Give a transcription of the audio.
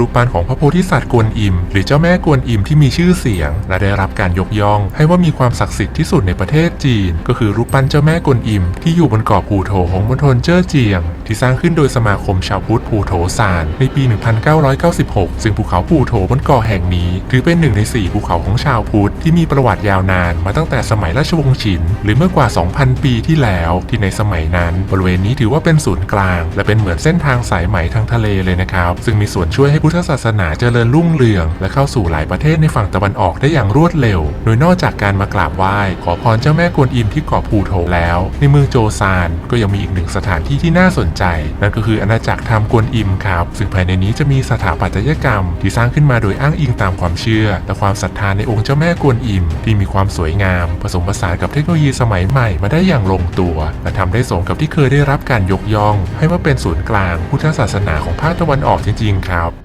รูปปั้นของพระโพธิสัตว์กวนอิม หรือเจ้าแม่กวนอิมที่มีชื่อเสียง และได้รับการยกย่อง ให้ว่ามีความศักดิ์สิทธิ์ที่สุดในประเทศจีน ก็คือรูปปั้นเจ้าแม่กวนอิม ที่อยู่บนเกาะภูโถของมณฑลเจ้อเจียง ที่สร้างขึ้นโดยสมาคมชาวพุทธภูโถซานในปี 1996 ซึ่งภูเขาภูโถบนเกาะแห่งนี้ ถือเป็นหนึ่งในสี่ภูเขาของชาวพุทธที่มีประวัติยาวนานมาตั้งแต่สมัยราชวงศ์ฉิน หรือเมื่อกว่า 2,000 ปีที่แล้ว ที่ในสมัยนั้น บริเวณนี้ถือว่าเป็นศูนย์กลาง และเป็นเหมือนเส้นทางสายไหมทางทะเลเลยนะครับ ซึ่งมีส่วนช่วยให้พุทธศาสนาเจริญรุ่งเรือง และเข้าสู่หลายประเทศในฝั่งตะวันออกได้อย่างรวดเร็ว โดยนอกจากการมากราบไหว้ขอพรเจ้าแม่กวนอิมที่เกาะภูโถแล้ว ในเมืองโจซานก็ยังมีอีกหนึ่งสถานที่ที่น่าสนใจ นั่นก็คืออาณาจักรธรรมกวนอิมครับ ซึ่งภายในนี้จะมีสถาปัตยกรรม ที่สร้างขึ้นมาโดยอ้างอิงตามความเชื่อ และความศรัทธาในองค์เจ้าแม่กวนอิม ที่มีความสวยงาม ผสมผสานกับเทคโนโลยีสมัยใหม่มาได้อย่างลงตัว และทำได้สมกับที่เคยได้รับการยกย่อง ให้ว่าเป็นศูนย์กลางพุทธศาสนาของภาคตะวันออกจริงๆครับ